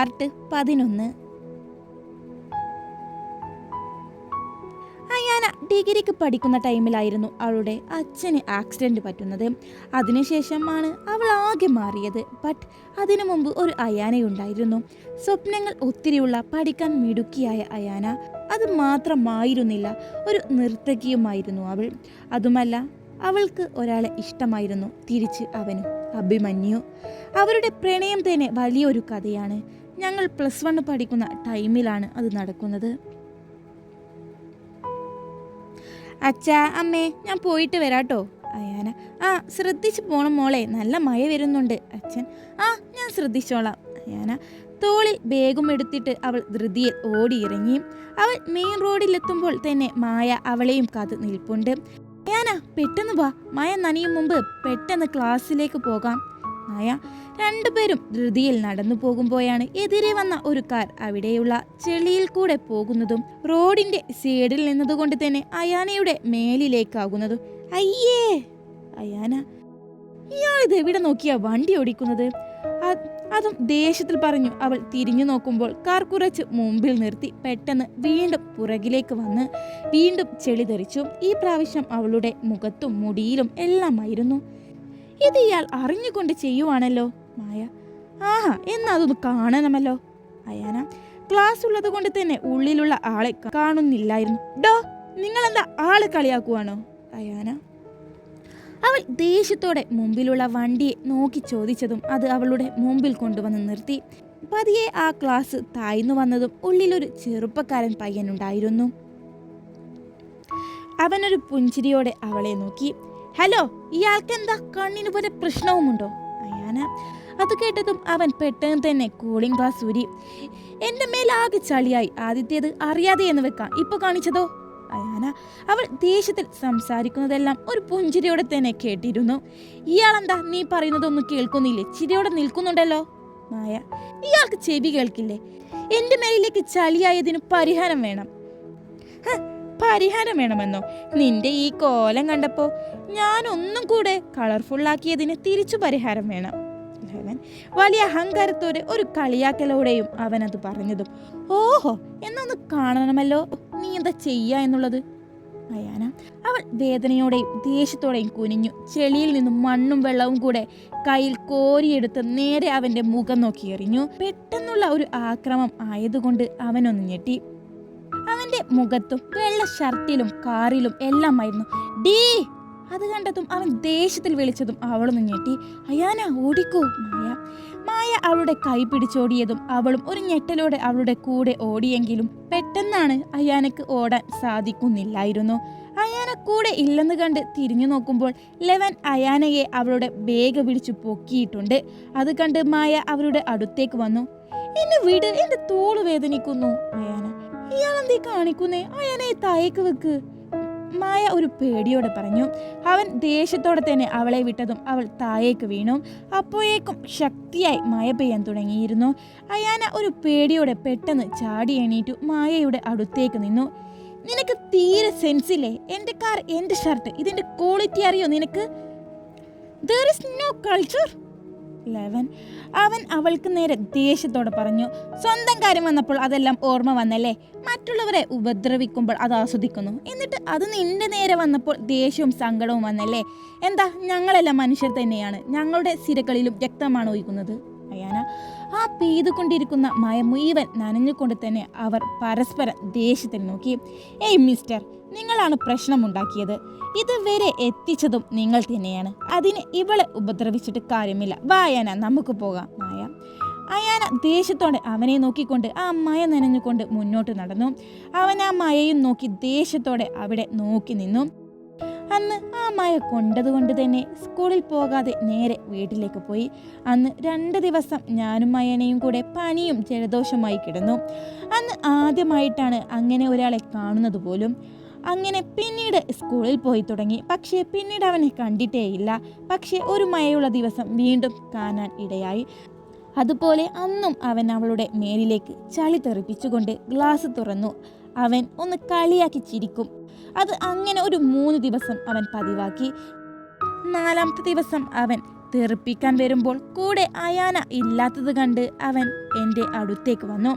Part പതിനൊന്ന്. അയാന ഡിഗ്രിക്ക് പഠിക്കുന്ന ടൈമിലായിരുന്നു അവളുടെ അച്ഛന് ആക്സിഡന്റ് പറ്റുന്നത്. അതിനുശേഷമാണ് അവൾ ആകെ മാറിയത്. ബട്ട് അതിനു മുമ്പ് ഒരു അയാനയുണ്ടായിരുന്നു. സ്വപ്നങ്ങൾ ഒത്തിരിയുള്ള പഠിക്കാൻ മിടുക്കിയായ അയാന. അത് മാത്രമായിരുന്നില്ല ഒരു നർത്തകിയുമായിരുന്നു അവൾ. അതുമല്ല അവൾക്ക് ഒരാളെ ഇഷ്ടമായിരുന്നു. തിരിച്ച് അവനും അഭിമന്യു. അവരുടെ പ്രണയം തന്നെ വലിയൊരു കഥയാണ്. ഞങ്ങൾ പ്ലസ് വൺ പഠിക്കുന്ന ടൈമിലാണ് അത് നടക്കുന്നത്. അച്ഛാ അമ്മേ ഞാൻ പോയിട്ട് വരാട്ടോ. അയാന ആ ശ്രദ്ധിച്ചു പോണം മോളെ നല്ല മഴ വരുന്നുണ്ട്. അച്ഛൻ ആ ഞാൻ ശ്രദ്ധിച്ചോളാം. അയാന തോളിൽ ബേഗും എടുത്തിട്ട് അവൾ ധൃതിയിൽ ഓടിയിറങ്ങി. അവൾ മെയിൻ റോഡിലെത്തുമ്പോൾ തന്നെ മായ അവളെയും കാത്ത് നിൽപ്പുണ്ട്. അയാന പെട്ടെന്ന് വാ. മായ നനയും മുമ്പ് പെട്ടെന്ന് ക്ലാസ്സിലേക്ക് പോകാം. മായ രണ്ടുപേരും ധൃതിയിൽ നടന്നു പോകുമ്പോഴാണ് എതിരെ വന്ന ഒരു കാർ അവിടെയുള്ള ചെളിയിൽ കൂടെ പോകുന്നതും റോഡിന്റെ സൈഡിൽ നിന്നതുകൊണ്ട് തന്നെ അയാനയുടെ മേലിലേക്കാകുന്നതും. അയ്യേ! അയാന ഇയാൾ ഇത് എവിടെ നോക്കിയാ വണ്ടി ഓടിക്കുന്നത്? അതും ദേഷ്യത്തിൽ പറഞ്ഞു അവൾ തിരിഞ്ഞു നോക്കുമ്പോൾ കാർ കുറച്ച് മുമ്പിൽ നിർത്തി പെട്ടെന്ന് വീണ്ടും പുറകിലേക്ക് വന്ന് വീണ്ടും ചെളി തെറിച്ചു. ഈ പ്രാവശ്യം അവളുടെ മുഖത്തും മുടിയിലും എല്ലാമായിരുന്നു. ഇത് ഇയാൾ അറിഞ്ഞുകൊണ്ട് ചെയ്യുവാണല്ലോ മായ. ആഹാ എന്നാ അതൊന്ന് കാണണമല്ലോ. അയാന ക്ലാസ് ഉള്ളത് കൊണ്ട് തന്നെ ഉള്ളിലുള്ള ആളെ കാണുന്നില്ലായിരുന്നു. ഡോ നിങ്ങൾ എന്താ ആളെ കളിയാക്കുവാണോ? അയാന അവൾ ദേഷ്യത്തോടെ മുമ്പിലുള്ള വണ്ടിയെ നോക്കി ചോദിച്ചതും അത് അവളുടെ മുമ്പിൽ കൊണ്ടുവന്ന് നിർത്തി. പതിയെ ആ ക്ലാസ് താഴ്ന്നു വന്നതും ഉള്ളിലൊരു ചെറുപ്പക്കാരൻ പയ്യനുണ്ടായിരുന്നു അവനൊരു പുഞ്ചിരിയോടെ അവളെ നോക്കി. ഹലോ ഇയാൾക്ക് എന്താ കണ്ണിന് പോലെ പ്രശ്നവുമുണ്ടോ? അയാന അത് കേട്ടതും അവൻ പെട്ടെന്ന് തന്നെ കൂളിംഗ് ഗ്ലാസ് ഊരി എന്റെ മേലാകെ ചളിയായി. ആദ്യത്തേത് അറിയാതെ എന്ന് വെക്കാം. ഇപ്പൊ കാണിച്ചതോ? അയാന അവൾ ദേഷ്യത്തിൽ സംസാരിക്കുന്നതെല്ലാം ഒരു പുഞ്ചിരിയോടെ തന്നെ കേട്ടിരുന്നു. ഇയാളെന്താ നീ പറയുന്നതൊന്നും കേൾക്കുന്നില്ലേ? ചിരിയോടെ നിൽക്കുന്നുണ്ടല്ലോ? മായ ഇയാൾക്ക് ചെവി കേൾക്കില്ലേ? എന്റെ മേലിലേക്ക് ചളിയായതിന് പരിഹാരം വേണം. പരിഹാരം വേണമെന്നോ? നിന്റെ ഈ കോലം കണ്ടപ്പോ ഞാൻ ഒന്നും കൂടെ കളർഫുള്ളാക്കിയതിന് തിരിച്ചു പരിഹാരം വേണം. വലിയ അഹങ്കാരത്തോടെ ഒരു കളിയാക്കലോടെയും അവൻ അത് പറഞ്ഞതും ഓഹോ എന്നൊന്ന് കാണണമല്ലോ? നീ എന്താ ചെയ്യാ എന്നുള്ളത്? അയാന അവൾ വേദനയോടെയും ദേഷ്യത്തോടെയും കുനിഞ്ഞു. ചെളിയിൽ നിന്നും മണ്ണും വെള്ളവും കൂടെ കയ്യിൽ കോരിയെടുത്ത് നേരെ അവന്റെ മുഖം നോക്കി എറിഞ്ഞു. പെട്ടെന്നുള്ള ഒരു ആക്രമം ആയതുകൊണ്ട് അവനൊന്ന് ഞെട്ടി. അവന്റെ മുഖത്തും വെള്ള ഷർട്ടിലും കാറിലും എല്ലാമായിരുന്നു. ഡീ അത് കണ്ടതും അവൻ ദേഷ്യത്തിൽ വിളിച്ചതും അവളൊന്ന് ഞെട്ടി. അയാന ഓടിക്കൂ മായ. മായ അവളുടെ കൈ പിടിച്ചോടിയതും അവളും ഒരു ഞെട്ടലോടെ അവളുടെ കൂടെ ഓടിയെങ്കിലും പെട്ടെന്നാണ് അയാനക്ക് ഓടാൻ സാധിക്കുന്നില്ലായിരുന്നു. അയാന കൂടെ ഇല്ലെന്ന് കണ്ട് തിരിഞ്ഞു നോക്കുമ്പോൾ ലെവൻ അയാനയെ അവളുടെ ബേഗ് പിടിച്ചു പൊക്കിയിട്ടുണ്ട്. അത് കണ്ട് മായ അവരുടെ അടുത്തേക്ക് വന്നു. എന്നെ വീട് എന്റെ തോൾ വേദനിക്കുന്നു ഇയാളെന്തീ കാണിക്കുന്നേ? അയാനെ തായേക്ക് വെക്ക്. മായ ഒരു പേടിയോടെ പറഞ്ഞു. അവൻ ദേഷ്യത്തോടെ തന്നെ അവളെ വിട്ടതും അവൾ താഴേക്ക് വീണു. അപ്പോഴേക്കും ശക്തിയായി മായ പെയ്യാൻ തുടങ്ങിയിരുന്നു. അയാന ഒരു പേടിയോടെ പെട്ടെന്ന് ചാടി എണീറ്റു. മായയുടെ അടുത്തേക്ക് നിന്നു. നിനക്ക് തീരെ സെൻസില്ലേ എന്റെ കാർ എന്റെ ഷർട്ട് ഇതിന്റെ ക്വാളിറ്റി അറിയോ നിനക്ക്? ദർ ഇസ് നോ കൾച്ചർ ലെവൻ അവൻ അവൾക്ക് നേരെ ദേഷ്യത്തോടെ പറഞ്ഞു സ്വന്തം കാര്യം വന്നപ്പോൾ അതെല്ലാം ഓർമ്മ വന്നല്ലേ? മറ്റുള്ളവരെ ഉപദ്രവിക്കുമ്പോൾ അത് ആസ്വദിക്കുന്നു. എന്നിട്ട് അത് നിന്റെ നേരെ വന്നപ്പോൾ ദേഷ്യവും സങ്കടവും വന്നല്ലേ? എന്താ ഞങ്ങളെല്ലാം മനുഷ്യർ തന്നെയാണ്. ഞങ്ങളുടെ സിരകളിലും രക്തമാണ് ഒഴുകുന്നത്. അയാന. ആ പെയ്തുകൊണ്ടിരിക്കുന്ന മഴ മുഴുവൻ നനഞ്ഞുകൊണ്ട് തന്നെ അവർ പരസ്പരം ദേഷ്യത്തിൽ നോക്കി. ഏയ് മിസ്റ്റർ നിങ്ങളാണ് പ്രശ്നമുണ്ടാക്കിയത്. ഇതുവരെ എത്തിച്ചതും നിങ്ങൾ തന്നെയാണ്. അതിന് ഇവളെ ഉപദ്രവിച്ചിട്ട് കാര്യമില്ല. വായന നമുക്ക് പോകാം. മായ അയാന ദേഷ്യത്തോടെ അവനെ നോക്കിക്കൊണ്ട് ആ മയ നനഞ്ഞുകൊണ്ട് മുന്നോട്ട് നടന്നു. അവൻ ആ മയയും നോക്കി ദേഷ്യത്തോടെ അവിടെ നോക്കി നിന്നു. അന്ന് ആ മയ കൊണ്ടതുകൊണ്ട് തന്നെ സ്കൂളിൽ പോകാതെ നേരെ വീട്ടിലേക്ക് പോയി. അന്ന് രണ്ട് ദിവസം ഞാനും മയനയും കൂടെ പനിയും ജലദോഷമായി കിടന്നു. അന്ന് ആദ്യമായിട്ടാണ് അങ്ങനെ ഒരാളെ കാണുന്നത് പോലും. അങ്ങനെ പിന്നീട് സ്കൂളിൽ പോയി തുടങ്ങി. പക്ഷേ പിന്നീട് അവനെ കണ്ടിട്ടേയില്ല. പക്ഷേ ഒരു മഴയുള്ള ദിവസം വീണ്ടും കാണാൻ ഇടയായി. അതുപോലെ അന്നും അവൻ അവളുടെ മേലിലേക്ക് ചളി തെറിപ്പിച്ചുകൊണ്ട് ഗ്ലാസ് തുറന്നു. അവൻ ഒന്ന് കളിയാക്കി ചിരിക്കും. അത് അങ്ങനെ ഒരു മൂന്ന് ദിവസം അവൻ പതിവാക്കി. നാലാമത്തെ ദിവസം അവൻ തെറിപ്പിക്കാൻ വരുമ്പോൾ കൂടെ അയാന ഇല്ലാത്തത് കണ്ട് അവൻ എന്റെ അടുത്തേക്ക് വന്നു.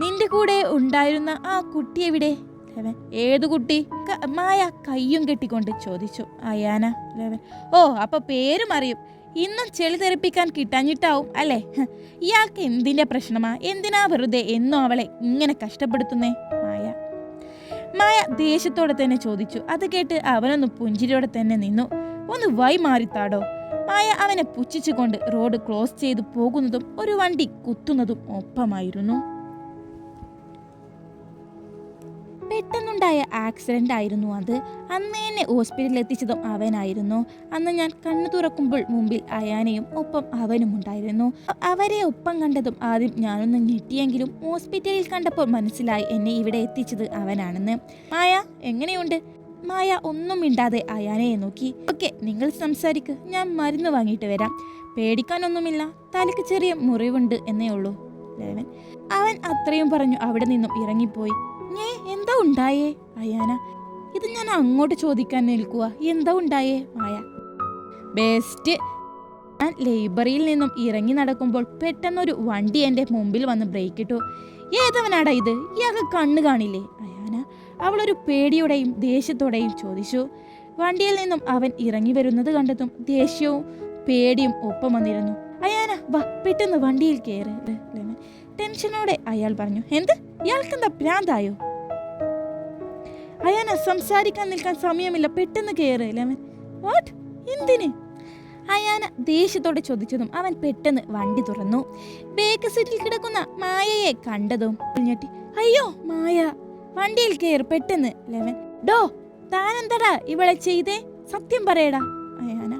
നിന്റെ കൂടെ ഉണ്ടായിരുന്ന ആ കുട്ടി എവിടെ? ലെവൻ ഏത് കുട്ടി? മായ കയ്യും കെട്ടിക്കൊണ്ട് ചോദിച്ചു അയാന. ലെവൻ ഓ അപ്പൊ പേരും അറിയും. ഇന്നും ചെളി തെറിപ്പിക്കാൻ കിട്ടാഞ്ഞിട്ടാവും അല്ലേ? ഇയാൾക്ക് എന്തിന്റെ പ്രശ്നമാ? എന്തിനാ വെറുതെ എന്നും അവളെ ഇങ്ങനെ കഷ്ടപ്പെടുത്തുന്നേ? മായ ദേഷ്യത്തോടെ തന്നെ ചോദിച്ചു. അത് കേട്ട് അവനൊന്ന് പുഞ്ചിരിയോടെ തന്നെ നിന്നു. ഒന്ന് വൈ മാറിത്താടോ? മായ അവനെ പുച്ഛിച്ചുകൊണ്ട് റോഡ് ക്ലോസ് ചെയ്തു പോകുന്നതും ഒരു വണ്ടി കുത്തുന്നതും ഒപ്പമായിരുന്നു. പെട്ടെന്നുണ്ടായ ആക്സിഡന്റ് ആയിരുന്നു അത്. അന്ന് എന്നെ ഹോസ്പിറ്റലിൽ എത്തിച്ചതും അവനായിരുന്നു. അന്ന് ഞാൻ കണ്ണു തുറക്കുമ്പോൾ മുമ്പിൽ അയാനയും ഒപ്പം അവനും ഉണ്ടായിരുന്നു. അവരെ ഒപ്പം കണ്ടതും ആദ്യം ഞാനൊന്ന് ഞെട്ടിയെങ്കിലും ഹോസ്പിറ്റലിൽ കണ്ടപ്പോൾ മനസ്സിലായി എന്നെ ഇവിടെ എത്തിച്ചത് അവനാണെന്ന്. മായ എങ്ങനെയുണ്ട്? മായ ഒന്നും മിണ്ടാതെ അയാനയെ നോക്കി. ഓക്കെ നിങ്ങൾ സംസാരിക്ക്. ഞാൻ മരുന്ന് വാങ്ങിയിട്ട് വരാം. പേടിക്കാനൊന്നുമില്ല. തലയ്ക്ക് ചെറിയ മുറിവുണ്ട് എന്നേ ഉള്ളൂ അവൻ അത്രയും പറഞ്ഞു അവിടെ നിന്നും ഇറങ്ങിപ്പോയി. ഞേ എന്താ ഉണ്ടായേ? അയാന ഇത് ഞാൻ അങ്ങോട്ട് ചോദിക്കാൻ നിൽക്കുക എന്താ ഉണ്ടായേ? മായ ബെസ്റ്റ്. ഞാൻ ലൈബ്രറിയിൽ നിന്നും ഇറങ്ങി നടക്കുമ്പോൾ പെട്ടെന്നൊരു വണ്ടി എന്റെ മുമ്പിൽ വന്ന് ബ്രേക്ക് ഇട്ടു. ഏതവനാടാ ഇത്? ഇയാൾക്ക് കണ്ണ് കാണില്ലേ? അയാന അവളൊരു പേടിയോടെയും ദേഷ്യത്തോടെയും ചോദിച്ചു. വണ്ടിയിൽ നിന്നും അവൻ ഇറങ്ങി വരുന്നത് കണ്ടതും ദേഷ്യവും പേടിയും ഒപ്പം വന്നിരുന്നു. അയാന വാ പെട്ടെന്ന് വണ്ടിയിൽ കയറി ടെൻഷനോടെ അയാൾ പറഞ്ഞു എന്ത്? ഇയാൾക്കെന്താ ഭ്രാന്തായോ? അയാന സംസാരിക്കാൻ നിൽക്കാൻ സമയമില്ല. പെട്ടെന്ന് കയറിയില്ല അവൻ വാട്ട് എന്തിന്? അയാന ദേഷ്യത്തോടെ ചോദിച്ചതും അവൻ പെട്ടെന്ന് വണ്ടി തുറന്നു. ബേക്ക് സീറ്റിൽ കിടക്കുന്ന മായയെ കണ്ടതും അയ്യോ മായ വണ്ടിയിൽ കയറി പെട്ടെന്ന് ലെവൻ ഡോ താനെന്തടാ ഇവളെ ചെയ്തേ? സത്യം പറയടാ. അയാന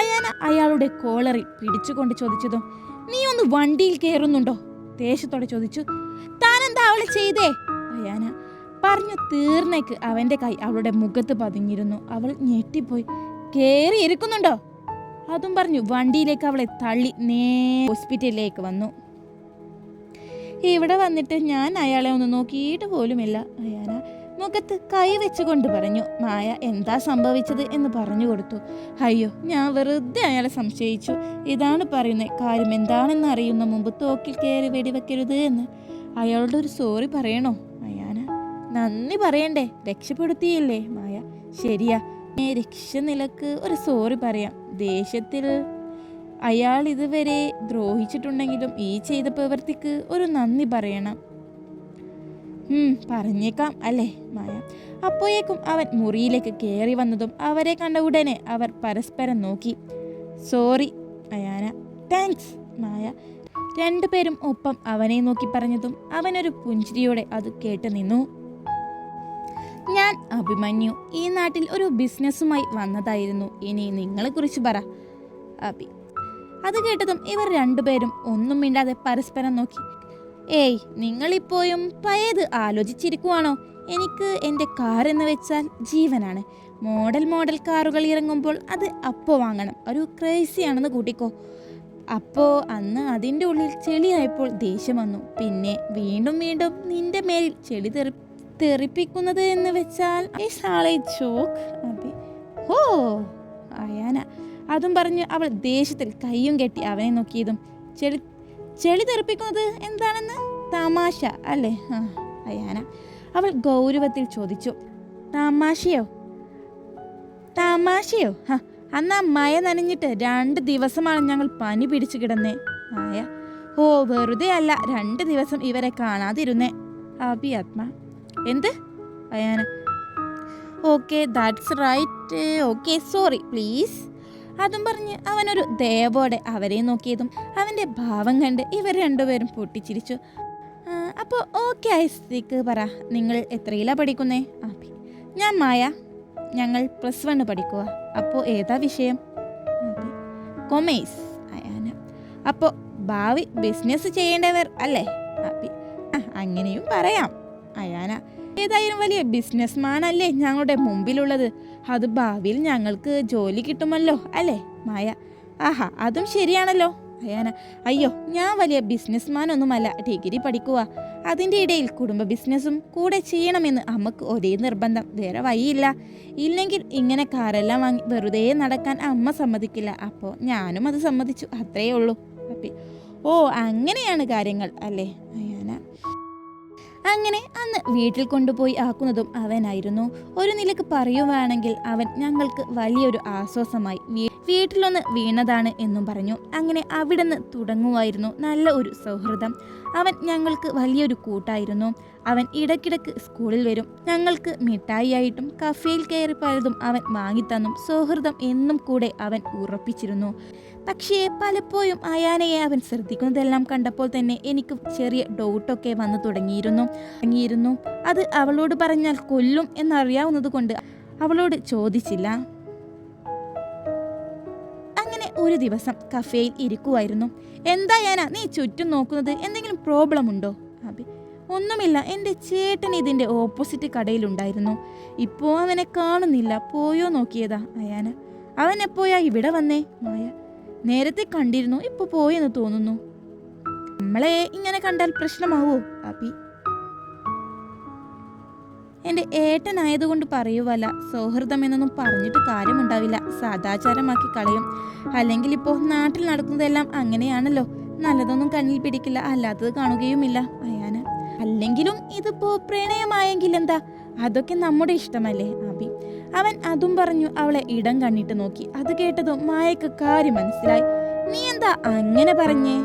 അയാന അയാളുടെ കോളറിൽ പിടിച്ചുകൊണ്ട് ചോദിച്ചതും നീ ഒന്ന് വണ്ടിയിൽ കയറുന്നുണ്ടോ ദേഷ്യത്തോടെ ചോദിച്ചു അവളെ ചെയ്തേ. അയാന പറഞ്ഞു തീർന്നേക്ക്. അവന്റെ കൈ അവളുടെ മുഖത്ത് പതിഞ്ഞിരുന്നു. അവൾ ഞെട്ടിപ്പോയി. കേറി ഇരിക്കുന്നുണ്ടോ? അതും പറഞ്ഞു. വണ്ടിയിലേക്ക് അവളെ തള്ളി നേ ഹോസ്പിറ്റലിലേക്ക് വന്നു. ഇവിടെ വന്നിട്ട് ഞാൻ അയാളെ ഒന്ന് നോക്കിയിട്ട് പോലുമില്ല. അയാന മുഖത്ത് കൈ വെച്ചുകൊണ്ട് പറഞ്ഞു മായ എന്താ സംഭവിച്ചത്? എന്ന് പറഞ്ഞു കൊടുത്തു. അയ്യോ ഞാൻ വെറുതെ അയാളെ സംശയിച്ചു. ഇതാണ് പറയുന്നത് കാര്യം. എന്താണെന്ന് അറിയുന്ന മുമ്പ് തോക്കിൽ കയറി വെടിവെക്കരുത് എന്ന്. അയാളോട് ഒരു സോറി പറയണോ? അയാന നന്ദി പറയണ്ടേ? രക്ഷപ്പെടുത്തിയില്ലേ മായ? ശരിയാ. ഞാൻ രക്ഷ നിലയ്ക്ക് ഒരു സോറി പറയാം. ദേഷ്യത്തിൽ അയാൾ ഇതുവരെ ദ്രോഹിച്ചിട്ടുണ്ടെങ്കിലും ഈ ചെയ്ത പ്രവൃത്തിക്ക് ഒരു നന്ദി പറയണം. പറഞ്ഞേക്കാം അല്ലേ മായ? അപ്പോഴേക്കും അവൻ മുറിയിലേക്ക് കയറി വന്നതും അവരെ കണ്ട ഉടനെ അവർ പരസ്പരം നോക്കി. സോറി അയാന. താങ്ക്സ് മായ. രണ്ടുപേരും ഒപ്പം അവനെ നോക്കി പറഞ്ഞതും അവനൊരു പുഞ്ചിരിയോടെ അത് കേട്ടു നിന്നു. ഞാൻ അഭിമന്യു ഈ നാട്ടിൽ ഒരു ബിസിനസ്സുമായി വന്നതായിരുന്നു. ഇനി നിങ്ങളെക്കുറിച്ച് പറ. അഭി അത് കേട്ടതും ഇവർ രണ്ടുപേരും ഒന്നും മിണ്ടാതെ പരസ്പരം നോക്കി. ഏയ് നിങ്ങളിപ്പോഴും പഴയത് ആലോചിച്ചിരിക്കുവാണോ? എനിക്ക് എന്റെ കാർ എന്ന് വെച്ചാൽ ജീവനാണ്. മോഡൽ മോഡൽ കാറുകൾ ഇറങ്ങുമ്പോൾ അത് അപ്പോൾ വാങ്ങണം. ഒരു ക്രേസിയാണെന്ന് കൂട്ടിക്കോ. അപ്പോൾ അന്ന് അതിന്റെ ഉള്ളിൽ ചെളിയായപ്പോൾ ദേഷ്യം വന്നു. പിന്നെ വീണ്ടും വീണ്ടും നിന്റെ മേലിൽ ചെളി തെറി തെറിപ്പിക്കുന്നത് എന്ന് വെച്ചാൽ ഓ അയാന. അതും പറഞ്ഞ് അവൾ ദേഷ്യത്തിൽ കയ്യും കെട്ടി അവനെ നോക്കിയതും ചെളി ചെളി തെറിപ്പിക്കുന്നത് എന്താണെന്ന്? തമാശ അല്ലേ? അയാന. അവൾ ഗൗരവത്തിൽ ചോദിച്ചു. തമാശയോ? തമാശയോ? ഹ, അന്ന് ആ മയ നനഞ്ഞിട്ട് രണ്ട് ദിവസമാണ് ഞങ്ങൾ പനി പിടിച്ചു കിടന്നേ. മായ. ഓ വെറുതെ അല്ല രണ്ട് ദിവസം ഇവരെ കാണാതിരുന്നേ. അബി ആത്മ. എന്ത്? Ayana. Okay that's right okay sorry please അതും പറഞ്ഞ് അവനൊരു ദയവോടെ അവരെ നോക്കിയതും അവന്റെ ഭാവം കണ്ട് ഇവർ രണ്ടുപേരും പൊട്ടിച്ചിരിച്ചു. അപ്പോൾ ഓക്കെ ഐസ്തിക്ക് പറ നിങ്ങൾ എത്രയിലാണ് പഠിക്കുന്നേ? അഭി. ഞാൻ മായ. ഞങ്ങൾ പ്ലസ് വണ്ണ് പഠിക്കുക അപ്പോൾ ഏതാ വിഷയം? കൊമേഴ്സ് അയാന അപ്പോൾ ഭാവി ബിസിനസ് ചെയ്യേണ്ടവർ അല്ലേ? അങ്ങനെയും പറയാം. അയാന ഏതായാലും വലിയ ബിസിനസ് അല്ലേ ഞങ്ങളുടെ മുമ്പിലുള്ളത്? അത് ഭാവിയിൽ ഞങ്ങൾക്ക് ജോലി കിട്ടുമല്ലോ അല്ലേ മായ? ആഹാ അതും ശരിയാണല്ലോ. അയാന അയ്യോ ഞാൻ വലിയ ബിസിനസ്മാനൊന്നുമല്ല ഡിഗ്രി പഠിക്കുക അതിന്റെ ഇടയിൽ കുടുംബ ബിസിനസ്സും കൂടെ ചെയ്യണമെന്ന് അമ്മയ്ക്ക് ഒരേ നിർബന്ധം. വേറെ വഴിയില്ല. ഇല്ലെങ്കിൽ ഇങ്ങനെ കാറെല്ലാം വാങ്ങി വെറുതെ നടക്കാൻ അമ്മ സമ്മതിക്കില്ല. അപ്പോൾ ഞാനും അത് സമ്മതിച്ചു. അത്രയേ ഉള്ളൂ. അപ്പി ഓ അങ്ങനെയാണ് കാര്യങ്ങൾ. അല്ലേ? അങ്ങനെ അന്ന് വീട്ടിൽ കൊണ്ടുപോയി ആക്കുന്നതും അവനായിരുന്നു. ഒരു നിലയ്ക്ക് പറയുവാണെങ്കിൽ അവൻ ഞങ്ങൾക്ക് വലിയൊരു ആശ്വാസമായി വീട്ടിലൊന്ന് വീണതാണ് എന്നും പറഞ്ഞു. അങ്ങനെ അവിടുന്ന് തുടങ്ങുമായിരുന്നു നല്ല ഒരു സൗഹൃദം. അവൻ ഞങ്ങൾക്ക് വലിയൊരു കൂട്ടായിരുന്നു. അവൻ ഇടയ്ക്കിടയ്ക്ക് സ്കൂളിൽ വരും. ഞങ്ങൾക്ക് മിഠായിയായിട്ടും കഫേയിൽ കയറി പലതും അവൻ വാങ്ങിത്തന്നും സൗഹൃദം എന്നും കൂടെ അവൻ ഉറപ്പിച്ചിരുന്നു. പക്ഷേ പലപ്പോഴും അയാനയെ അവൻ ശ്രദ്ധിക്കുന്നതെല്ലാം കണ്ടപ്പോൾ തന്നെ എനിക്ക് ചെറിയ ഡൗട്ടൊക്കെ വന്നു തുടങ്ങിയിരുന്നു. തുടങ്ങിയിരുന്നു. അത് അവളോട് പറഞ്ഞാൽ കൊല്ലും എന്നറിയാവുന്നത് കൊണ്ട് അവളോട് ചോദിച്ചില്ല. അങ്ങനെ ഒരു ദിവസം കഫേയിൽ ഇരിക്കുമായിരുന്നു എന്താ നീ ചുറ്റും നോക്കുന്നത്? എന്തെങ്കിലും പ്രോബ്ലം ഉണ്ടോ? അബി ഒന്നുമില്ല. എന്റെ ചേട്ടൻ ഇതിന്റെ ഓപ്പോസിറ്റ് കടയിലുണ്ടായിരുന്നു. ഇപ്പോൾ അവനെ കാണുന്നില്ല. പോയോ നോക്കിയതാ. അയാന അവൻ എപ്പോയാ ഇവിടെ വന്നേ? മായ നേരത്തെ കണ്ടിരുന്നു ഇപ്പൊ പോയെന്ന് തോന്നുന്നു. നമ്മളെ ഇങ്ങനെ കണ്ടാൽ പ്രശ്നമാവോ അബി എന്റെ ഏട്ടനായതുകൊണ്ട് പറയുവല്ല സൗഹൃദം എന്നൊന്നും പറഞ്ഞിട്ട് കാര്യമുണ്ടാവില്ല. സദാചാരമാക്കി കളയും. അല്ലെങ്കിൽ ഇപ്പോൾ നാട്ടിൽ നടക്കുന്നതെല്ലാം അങ്ങനെയാണല്ലോ. നല്ലതൊന്നും കണ്ണിൽ പിടിക്കില്ല. അല്ലാത്തത് കാണുകയുമില്ല അയാന. അല്ലെങ്കിലും ഇതിപ്പോ പ്രണയമായെങ്കിൽ എന്താ അതൊക്കെ നമ്മുടെ ഇഷ്ടമല്ലേ അബി അവൻ അതും പറഞ്ഞു അവളെ ഇടം കണ്ണിട്ട് നോക്കി. അത് കേട്ടതും മായക്ക് കാര്യം മനസ്സിലായി. നീ എന്താ അങ്ങനെ പറഞ്ഞേ?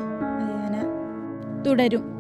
തുടരും.